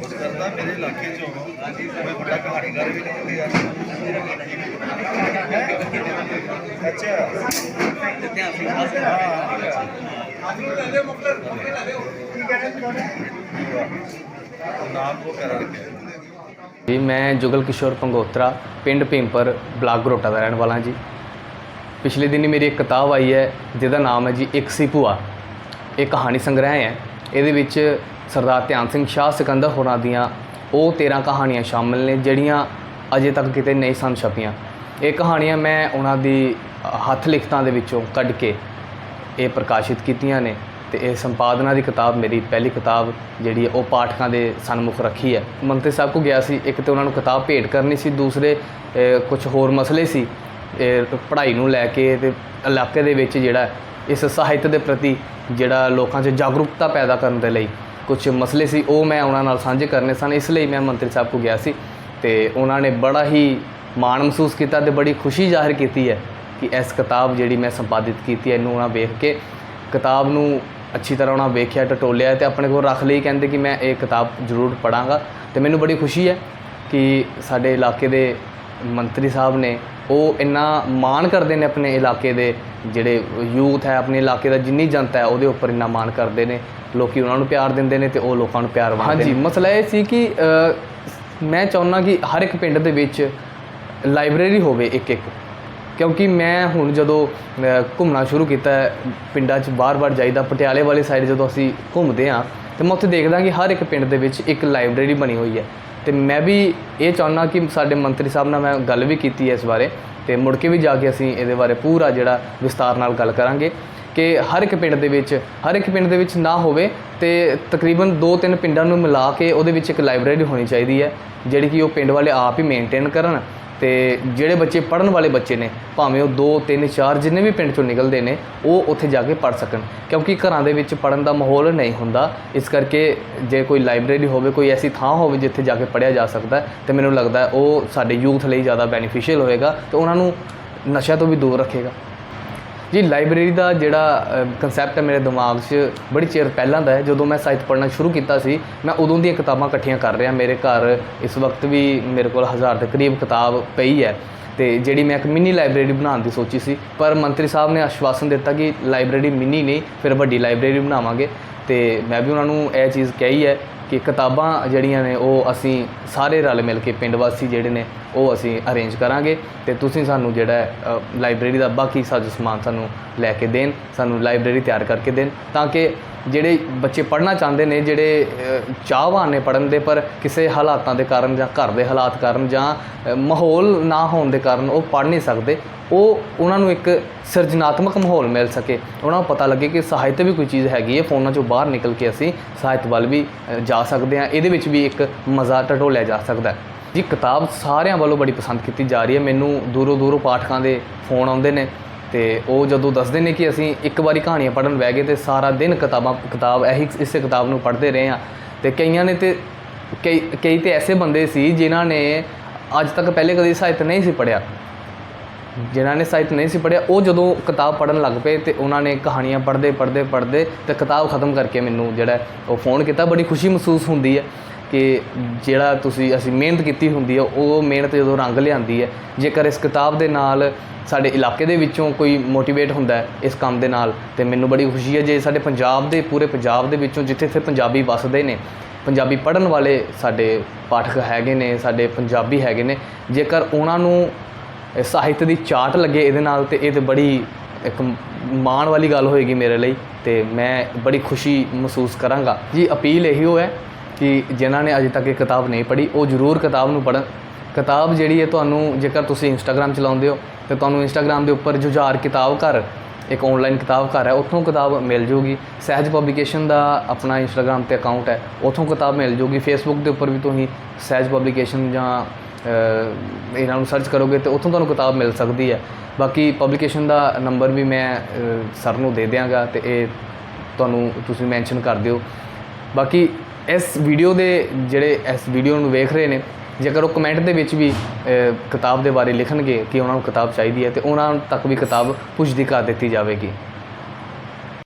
ਉਸ ਕਰਦਾ ਮੇਰੇ ਇਲਾਕੇ ਚੋਂ ਕੋਈ ਵੱਡਾ ਕਹਾਣੀਕਾਰ ਵੀ ਨਿਕਲ ਗਿਆ ਅੱਛਾ ਨਾਮ ਕੋ ਕਰਾ ਰੱਖਿਆ ਜੀ, ਮੈਂ ਜੁਗਲ ਕਿਸ਼ੋਰ ਪੰਗੋਤਰਾ, ਪਿੰਡ ਭੀਮਪਰ, ਬਲਾਕ ਗਰੋਟਾ ਦਾ ਰਹਿਣ ਵਾਲਾ ਜੀ। ਪਿਛਲੇ ਦਿਨੀ ਮੇਰੀ ਇੱਕ ਕਿਤਾਬ ਆਈ ਹੈ, ਜਿਹਦਾ ਨਾਮ ਹੈ ਜੀ, ਇੱਕ ਸੀ ਭੂਆ। ਇਹ ਕਹਾਣੀ ਸੰਗ੍ਰਹਿ ਹੈ। ਇਹਦੇ ਵਿੱਚ ਸਰਦਾਰ ਧਿਆਨ ਸਿੰਘ ਸ਼ਾਹ ਸਿਕੰਦਰ ਹੋਰਾਂ ਦੀਆਂ ਉਹ 13 ਕਹਾਣੀਆਂ ਸ਼ਾਮਲ ਨੇ, ਜਿਹੜੀਆਂ ਅਜੇ ਤੱਕ ਕਿਤੇ ਨਹੀਂ ਸਨ ਛਪੀਆਂ। ਇਹ ਕਹਾਣੀਆਂ ਮੈਂ ਉਹਨਾਂ ਦੀ ਹੱਥ ਲਿਖਤਾਂ ਦੇ ਵਿੱਚੋਂ ਕੱਢ ਕੇ ਇਹ ਪ੍ਰਕਾਸ਼ਿਤ ਕੀਤੀਆਂ ਨੇ ਤੇ ਇਹ ਸੰਪਾਦਨਾ ਦੀ ਕਿਤਾਬ ਮੇਰੀ ਪਹਿਲੀ ਕਿਤਾਬ ਜਿਹੜੀ ਹੈ, ਉਹ ਪਾਠਕਾਂ ਦੇ ਸਨਮੁਖ ਰੱਖੀ ਹੈ। ਮੰਤਰੀ ਸਾਹਿਬ ਕੋ ਗਿਆ ਸੀ, ਇੱਕ ਤੇ ਉਹਨਾਂ ਨੂੰ ਕਿਤਾਬ ਭੇਟ ਕਰਨੀ ਸੀ, ਦੂਸਰੇ ਕੁਝ ਹੋਰ ਮਸਲੇ ਸੀ ਇਹ ਪੜ੍ਹਾਈ ਨੂੰ ਲੈ ਕੇ ਤੇ ਇਲਾਕੇ ਦੇ ਵਿੱਚ ਜਿਹੜਾ ਇਸ ਸਾਹਿਤ ਦੇ ਪ੍ਰਤੀ ਜਿਹੜਾ ਲੋਕਾਂ 'ਚ ਜਾਗਰੂਕਤਾ ਪੈਦਾ ਕਰਨ ਦੇ ਲਈ ਕੁਝ ਮਸਲੇ ਸੀ, ਉਹ ਮੈਂ ਉਹਨਾਂ ਨਾਲ ਸਾਂਝੇ ਕਰਨੇ ਸਨ, ਇਸ ਲਈ ਮੈਂ ਮੰਤਰੀ ਸਾਹਿਬ ਕੋ ਗਿਆ ਸੀ ਤੇ ਉਹਨਾਂ ਨੇ ਬੜਾ ਹੀ ਮਾਣ ਮਹਿਸੂਸ ਕੀਤਾ ਤੇ ਬੜੀ ਖੁਸ਼ੀ ਜ਼ਾਹਿਰ ਕੀਤੀ ਹੈ ਕਿ ਇਸ ਕਿਤਾਬ ਜਿਹੜੀ ਮੈਂ ਸੰਪਾਦਿਤ ਕੀਤੀ ਹੈ, ਇਹਨੂੰ ਉਹਨਾਂ ਵੇਖ ਕੇ ਕਿਤਾਬ ਨੂੰ ਅੱਛੀ ਤਰ੍ਹਾਂ ਉਹਨਾਂ ਵੇਖਿਆ, ਟਟੋਲਿਆ ਤੇ ਆਪਣੇ ਕੋਲ ਰੱਖ ਲਈ, ਕਹਿੰਦੇ ਕਿ ਮੈਂ ਇਹ ਕਿਤਾਬ ਜ਼ਰੂਰ ਪੜਾਂਗਾ ਤੇ ਮੈਨੂੰ ਬੜੀ ਖੁਸ਼ੀ ਹੈ ਕਿ ਸਾਡੇ ਇਲਾਕੇ ਦੇ ਮੰਤਰੀ ਸਾਹਿਬ ਨੇ ਉਹ ਇੰਨਾ ਮਾਣ ਕਰਦੇ ਨੇ ਆਪਣੇ ਇਲਾਕੇ ਦੇ ਜਿਹੜੇ ਯੂਥ ਹੈ ਆਪਣੇ ਇਲਾਕੇ ਦਾ ਜਿੰਨੀ ਜਨਤਾ ਹੈ ਉਹਦੇ ਉੱਪਰ ਇੰਨਾ ਮਾਣ ਕਰਦੇ ਨੇ। ਲੋਕੀ ਉਹਨਾਂ ਨੂੰ ਪਿਆਰ ਦਿੰਦੇ ਨੇ ਤੇ ਉਹ ਲੋਕਾਂ ਨੂੰ ਪਿਆਰ ਵੰਡਦੇ ਨੇ। ਹਾਂਜੀ ਮਸਲਾ ਇਹ ਸੀ ਕਿ ਮੈਂ ਚਾਹੁੰਦਾ ਕਿ ਹਰ ਇੱਕ ਪਿੰਡ ਦੇ ਵਿੱਚ ਲਾਇਬ੍ਰੇਰੀ ਹੋਵੇ ਇੱਕ ਇੱਕ। ਕਿਉਂਕਿ ਮੈਂ ਹੁਣ ਜਦੋਂ ਘੁੰਮਣਾ ਸ਼ੁਰੂ ਕੀਤਾ ਹੈ, ਪਿੰਡਾਂ 'ਚ ਬਾਰ-ਬਾਰ ਜਾਈਦਾ ਪਟਿਆਲੇ ਵਾਲੀ ਸਾਈਡ ਜਦੋਂ ਅਸੀਂ ਘੁੰਮਦੇ ਹਾਂ ਤੇ ਮੈਂ ਉੱਥੇ ਦੇਖਦਾ ਕਿ ਹਰ ਇੱਕ ਪਿੰਡ ਦੇ ਵਿੱਚ ਇੱਕ ਲਾਇਬ੍ਰੇਰੀ ਬਣੀ ਹੋਈ ਹੈ। ਤੇ ਮੈਂ ਵੀ ਇਹ ਚਾਹੁੰਦਾ ਕਿ ਸਾਡੇ ਮੰਤਰੀ ਸਾਹਿਬ ਨਾਲ ਮੈਂ ਗੱਲ ਵੀ ਕੀਤੀ ਹੈ ਇਸ ਬਾਰੇ ਤੇ ਮੁੜ ਕੇ ਵੀ ਜਾ ਕੇ ਅਸੀਂ ਇਹਦੇ ਬਾਰੇ ਪੂਰਾ ਜਿਹੜਾ ਵਿਸਤਾਰ ਨਾਲ ਗੱਲ ਕਰਾਂਗੇ ਕਿ ਹਰ ਇੱਕ ਪਿੰਡ ਦੇ ਵਿੱਚ, ਹਰ ਇੱਕ ਪਿੰਡ ਦੇ ਵਿੱਚ ਨਾ ਹੋਵੇ ਤੇ ਤਕਰੀਬਨ 2-3 ਪਿੰਡਾਂ ਨੂੰ ਮਿਲਾ ਕੇ ਉਹਦੇ ਵਿੱਚ ਇੱਕ ਲਾਇਬ੍ਰੇਰੀ ਹੋਣੀ ਚਾਹੀਦੀ ਹੈ, ਜਿਹੜੀ ਕਿ ਉਹ ਪਿੰਡ ਵਾਲੇ ਆਪ ਹੀ ਮੇਨਟੇਨ ਕਰਨ। ਤੇ ਜਿਹੜੇ ਬੱਚੇ ਪੜਨ ਵਾਲੇ ਬੱਚੇ ਨੇ ਭਾਵੇਂ ਉਹ 2 3 4 ਜਿੰਨੇ ਵੀ ਪਿੰਡ ਚੋਂ ਨਿਕਲਦੇ ਨੇ ਉਹ ਉੱਥੇ ਜਾ ਕੇ ਪੜ ਸਕਣ। ਕਿਉਂਕਿ ਘਰਾਂ ਦੇ ਵਿੱਚ ਪੜਨ ਦਾ ਮਾਹੌਲ ਨਹੀਂ ਹੁੰਦਾ। ਇਸ ਕਰਕੇ ਜੇ ਕੋਈ ਲਾਇਬ੍ਰੇਰੀ ਹੋਵੇ ਕੋਈ ਐਸੀ ਥਾਂ ਹੋਵੇ ਜਿੱਥੇ ਜਾ ਕੇ ਪੜਿਆ ਜਾ ਸਕਦਾ ਹੈ, ਤੇ ਮੈਨੂੰ ਲੱਗਦਾ ਉਹ ਸਾਡੇ ਯੂਥ ਲਈ ਜ਼ਿਆਦਾ ਬੈਨੀਫੀਸ਼ੀਅਲ ਹੋਏਗਾ ਤੇ ਉਹਨਾਂ ਨੂੰ ਨਸ਼ਾ ਤੋਂ ਵੀ ਦੂਰ ਰੱਖੇਗਾ। ਜੀ ਲਾਇਬ੍ਰੇਰੀ ਦਾ ਜਿਹੜਾ ਕਨਸੈਪਟ ਹੈ ਮੇਰੇ ਦਿਮਾਗ 'ਚ ਬੜੀ ਚਿਰ ਪਹਿਲਾਂ ਦਾ ਹੈ। ਜਦੋਂ ਮੈਂ ਸਾਹਿਤ ਪੜ੍ਹਨਾ ਸ਼ੁਰੂ ਕੀਤਾ ਸੀ, ਮੈਂ ਉਦੋਂ ਦੀਆਂ ਕਿਤਾਬਾਂ ਇਕੱਠੀਆਂ ਕਰ ਰਿਹਾ। ਮੇਰੇ ਘਰ ਇਸ ਵਕਤ ਵੀ ਮੇਰੇ ਕੋਲ ਹਜ਼ਾਰ ਦੇ ਕਰੀਬ ਕਿਤਾਬ ਪਈ ਹੈ ਤੇ ਜਿਹੜੀ ਮੈਂ ਇੱਕ ਮਿੰਨੀ ਲਾਇਬ੍ਰੇਰੀ ਬਣਾਉਣ ਦੀ ਸੋਚੀ ਸੀ। ਪਰ ਮੰਤਰੀ ਸਾਹਿਬ ਨੇ ਆਸ਼ਵਾਸਨ ਦਿੱਤਾ ਕਿ ਲਾਇਬ੍ਰੇਰੀ ਮਿੰਨੀ ਨਹੀਂ, ਫਿਰ ਵੱਡੀ ਲਾਇਬ੍ਰੇਰੀ ਬਣਾਵਾਂਗੇ। ਤੇ ਮੈਂ ਵੀ ਉਹਨਾਂ ਨੂੰ ਇਹ ਚੀਜ਼ ਕਹੀ ਹੈ ਕਿ ਕਿਤਾਬਾਂ ਜਿਹੜੀਆਂ ਨੇ ਉਹ ਅਸੀਂ ਸਾਰੇ ਰਲ ਮਿਲ ਕੇ ਪਿੰਡ ਵਾਸੀ ਜਿਹੜੇ ਨੇ ਉਹ ਅਸੀਂ ਅਰੇਂਜ ਕਰਾਂਗੇ ਤੇ ਤੁਸੀਂ ਸਾਨੂੰ ਜਿਹੜਾ ਹੈ, ਲਾਇਬ੍ਰੇਰੀ ਦਾ ਬਾਕੀ ਸਾਜੋ ਸਮਾਨ ਸਾਨੂੰ ਲੈ ਕੇ ਦੇਣ ਸਾਨੂੰ ਲਾਇਬ੍ਰੇਰੀ ਤਿਆਰ ਕਰਕੇ ਦੇਣ ਤਾਂ ਕਿ ਜਿਹੜੇ ਬੱਚੇ ਪੜ੍ਹਨਾ ਚਾਹੁੰਦੇ ਨੇ ਜਿਹੜੇ ਚਾਹਵਾਨ ਨੇ ਪੜ੍ਹਨ ਦੇ ਪਰ ਕਿਸੇ ਹਾਲਾਤਾਂ ਦੇ ਕਾਰਨ ਜਾਂ ਘਰ ਦੇ ਹਾਲਾਤ ਕਾਰਨ ਜਾਂ ਮਾਹੌਲ ਨਾ ਹੋਣ ਦੇ ਕਾਰਨ ਉਹ ਪੜ੍ਹ ਨਹੀਂ ਸਕਦੇ ਉਹ ਉਹਨਾਂ ਨੂੰ ਇੱਕ ਸਿਰਜਣਾਤਮਕ ਮਾਹੌਲ ਮਿਲ ਸਕੇ। ਉਹਨਾਂ ਨੂੰ ਪਤਾ ਲੱਗੇ ਕਿ ਸਾਹਿਤ ਵੀ ਕੋਈ ਚੀਜ਼ ਹੈਗੀ ਹੈ ਫੋਨਾਂ ਚੋਂ ਬਾਹਰ ਨਿਕਲ ਕੇ ਅਸੀਂ ਸਾਹਿਤ ਵੱਲ ਵੀ ਜਾ ਸਕਦੇ ਹਾਂ। ਇਹਦੇ ਵਿੱਚ ਵੀ ਇੱਕ ਮਜ਼ਾ ਟਟੋਲਿਆ ਜਾ ਸਕਦਾ ਹੈ। ਜੀ, ਕਿਤਾਬ ਸਾਰਿਆਂ ਵੱਲੋਂ ਬੜੀ ਪਸੰਦ ਕੀਤੀ ਜਾ ਰਹੀ ਹੈ। ਮੈਨੂੰ ਦੂਰੋਂ ਦੂਰੋਂ ਪਾਠਕਾਂ ਦੇ ਫੋਨ ਆਉਂਦੇ ਨੇ ਤੇ ਉਹ ਜਦੋਂ ਦੱਸਦੇ ਨੇ ਕਿ ਅਸੀਂ ਇੱਕ ਵਾਰੀ ਕਹਾਣੀਆਂ ਪੜ੍ਹਨ ਬਹਿ ਗਏ ਤੇ ਸਾਰਾ ਦਿਨ ਕਿਤਾਬਾਂ, ਕਿਤਾਬ ਇਹੀ ਇਸੇ ਕਿਤਾਬ ਨੂੰ ਪੜ੍ਹਦੇ ਰਹੇ ਆ ਤੇ ਕਈਆਂ ਨੇ ਤੇ ਕਈ ਕਈ ਤੇ ਐਸੇ ਬੰਦੇ ਸੀ ਜਿਨ੍ਹਾਂ ਨੇ ਅੱਜ ਤੱਕ ਪਹਿਲੇ ਕਦੇ ਸਾਹਿਤ ਨਹੀਂ ਸੀ ਪੜ੍ਹਿਆ। ਜਿਨ੍ਹਾਂ ਨੇ ਸਾਹਿਤ ਨਹੀਂ ਸੀ ਪੜ੍ਹਿਆ, ਉਹ ਜਦੋਂ ਕਿਤਾਬ ਪੜ੍ਹਨ ਲੱਗ ਪਏ ਤੇ ਉਹਨਾਂ ਨੇ ਕਹਾਣੀਆਂ ਪੜ੍ਹਦੇ ਪੜ੍ਹਦੇ ਪੜ੍ਹਦੇ ਤੇ ਕਿਤਾਬ ਖਤਮ ਕਰਕੇ ਮੈਨੂੰ ਜਿਹੜਾ ਉਹ ਫੋਨ ਕੀਤਾ, ਬੜੀ ਖੁਸ਼ੀ ਮਹਿਸੂਸ ਹੁੰਦੀ ਹੈ ਕਿ ਜਿਹੜਾ ਤੁਸੀਂ, ਅਸੀਂ ਮਿਹਨਤ ਕੀਤੀ ਹੁੰਦੀ ਹੈ, ਉਹ ਮਿਹਨਤ ਜਦੋਂ ਰੰਗ ਲਿਆਂਦੀ ਹੈ, ਜੇਕਰ ਇਸ ਕਿਤਾਬ ਦੇ ਨਾਲ ਸਾਡੇ ਇਲਾਕੇ ਦੇ ਵਿੱਚੋਂ ਕੋਈ ਮੋਟੀਵੇਟ ਹੁੰਦਾ ਹੈ ਇਸ ਕੰਮ ਦੇ ਨਾਲ, ਤੇ ਮੈਨੂੰ ਬੜੀ ਖੁਸ਼ੀ ਹੈ ਜੇ ਸਾਡੇ ਪੰਜਾਬ ਦੇ, ਪੂਰੇ ਪੰਜਾਬ ਦੇ ਵਿੱਚੋਂ ਜਿੱਥੇ ਇੱਥੇ ਪੰਜਾਬੀ ਵੱਸਦੇ ਨੇ, ਪੰਜਾਬੀ ਪੜ੍ਹਨ ਵਾਲੇ ਸਾਡੇ ਪਾਠਕ ਹੈਗੇ ਨੇ, ਸਾਡੇ ਪੰਜਾਬੀ ਹੈਗੇ ਨੇ, ਜੇਕਰ ਉਹਨਾਂ ਨੂੰ ਸਾਹਿਤ ਦੀ ਚਾਟ ਲੱਗੇ ਇਹਦੇ ਨਾਲ ਤੇ ਇਹ ਤੇ ਬੜੀ ਇੱਕ ਮਾਣ ਵਾਲੀ ਗੱਲ ਹੋਏਗੀ ਮੇਰੇ ਲਈ ਤੇ ਮੈਂ ਬੜੀ ਖੁਸ਼ੀ ਮਹਿਸੂਸ ਕਰਾਂਗਾ। ਜੀ, ਅਪੀਲ ਇਹੀ ਹੋ ਹੈ ਕਿ ਜਿਨ੍ਹਾਂ ਨੇ ਅਜੇ ਤੱਕ ਇਹ ਕਿਤਾਬ ਨਹੀਂ ਪੜ੍ਹੀ, ਉਹ ਜ਼ਰੂਰ ਕਿਤਾਬ ਨੂੰ ਪੜ੍ਹਨ। ਕਿਤਾਬ ਜਿਹੜੀ ਹੈ ਤੁਹਾਨੂੰ ਜੇਕਰ ਤੁਸੀਂ ਇੰਸਟਾਗ੍ਰam ਚਲਾਉਂਦੇ ਹੋ, ਤੇ ਤੁਹਾਨੂੰ ਇੰਸਟਾਗ੍ਰam ਦੇ ਉੱਪਰ ਜੁਝਾਰ ਕਿਤਾਬ ਘਰ, ਇੱਕ ਆਨਲਾਈਨ ਕਿਤਾਬ ਘਰ ਹੈ, ਉੱਥੋਂ ਕਿਤਾਬ ਮਿਲ ਜੂਗੀ। ਸਹਿਜ ਪਬਲੀਕੇਸ਼ਨ ਦਾ ਆਪਣਾ ਇੰਸਟਾਗ੍ਰam ਤੇ ਅਕਾਊਂਟ ਹੈ, ਉੱਥੋਂ ਕਿਤਾਬ ਮਿਲ ਜੂਗੀ। ਫੇਸਬੁੱਕ ਦੇ ਉੱਪਰ ਵੀ ਤੁਸੀਂ ਸਹਿਜ ਪਬਲੀਕੇਸ਼ਨ ਜਾਂ ਇਹਨਾਂ ਨੂੰ ਸਰਚ ਕਰੋਗੇ ਤੇ ਉੱਥੋਂ ਤੁਹਾਨੂੰ ਕਿਤਾਬ ਮਿਲ ਸਕਦੀ ਹੈ। ਬਾਕੀ ਪਬਲੀਕੇਸ਼ਨ ਦਾ ਨੰਬਰ ਵੀ ਮੈਂ ਸਰ ਨੂੰ ਦੇ ਦਿਆਂਗਾ ਤੇ ਇਹ ਤੁਹਾਨੂੰ ਤੁਸੀਂ ਮੈਂਸ਼ਨ ਕਰ ਦਿਓ। ਬਾਕੀ ਇਸ ਵੀਡੀਓ ਦੇ ਜਿਹੜੇ ਇਸ ਵੀਡੀਓ ਨੂੰ ਵੇਖ ਰਹੇ ਨੇ, ਜੇਕਰ ਉਹ ਕਮੈਂਟ ਦੇ ਵਿੱਚ ਵੀ ਕਿਤਾਬ ਦੇ ਬਾਰੇ ਲਿਖਣਗੇ ਕਿ ਉਹਨਾਂ ਨੂੰ ਕਿਤਾਬ ਚਾਹੀਦੀ ਹੈ ਤੇ ਉਹਨਾਂ ਤੱਕ ਵੀ ਕਿਤਾਬ ਪੁੱਜਦੀ ਕਰ ਦਿੱਤੀ ਜਾਵੇਗੀ।